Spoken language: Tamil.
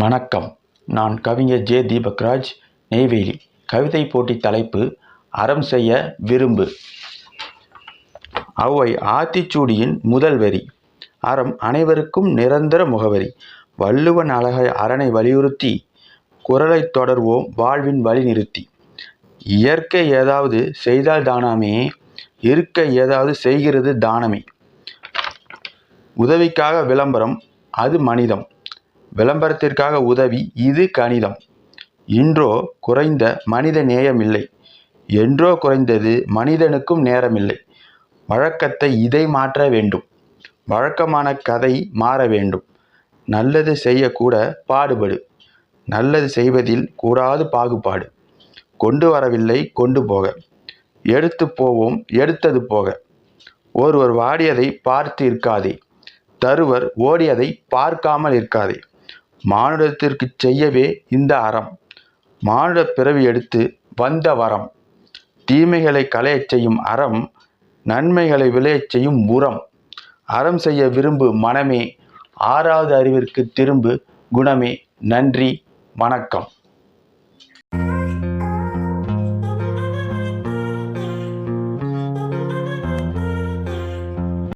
வணக்கம். நான் கவிஞர் ஜே தீபக்ராஜ் நெய்வேலி. கவிதை போட்டி தலைப்பு அறம் செய்ய விரும்பு. அவை ஆத்திச்சூடியின் முதல் வரி அறம் அனைவருக்கும் நிரந்தர முகவரி. வள்ளுவன் அழகை அரணை வலியுறுத்தி குரலை தொடர்வோம் வாழ்வின் வழி நிறுத்தி. இயற்கை ஏதாவது செய்தால் தானாமே இருக்க ஏதாவது செய்கிறது தானமே. உதவிக்காக விளம்பரம் அது மனிதம். விளம்பரத்திற்காக உதவி இது கணிதம். இன்றோ குறைந்த மனித நேயமில்லை. என்றோ குறைந்தது மனிதனுக்கும் நேரமில்லை. வழக்கத்தை இதை மாற்ற வேண்டும். வழக்கமான கதை மாற வேண்டும். நல்லது செய்யக்கூட பாடுபடு. நல்லது செய்வதில் கூடாது பாகுபாடு. கொண்டு வரவில்லை கொண்டு போக. எடுத்து போவோம் எடுத்தது போக. ஒருவர் வாடியதை பார்த்து இருக்காதே தருவர் ஓடியதை பார்க்காமல் இருக்காதே. மானுடத்திற்கு செய்யவே இந்த அறம். மானுட பிறவி எடுத்து வந்த வரம். தீமைகளை களையச் செய்யும் அறம் நன்மைகளை விளையச் செய்யும் உரம். அறம் செய்ய விரும்பு மனமே ஆறாவது அறிவிற்கு திரும்பு குணமே. நன்றி வணக்கம்.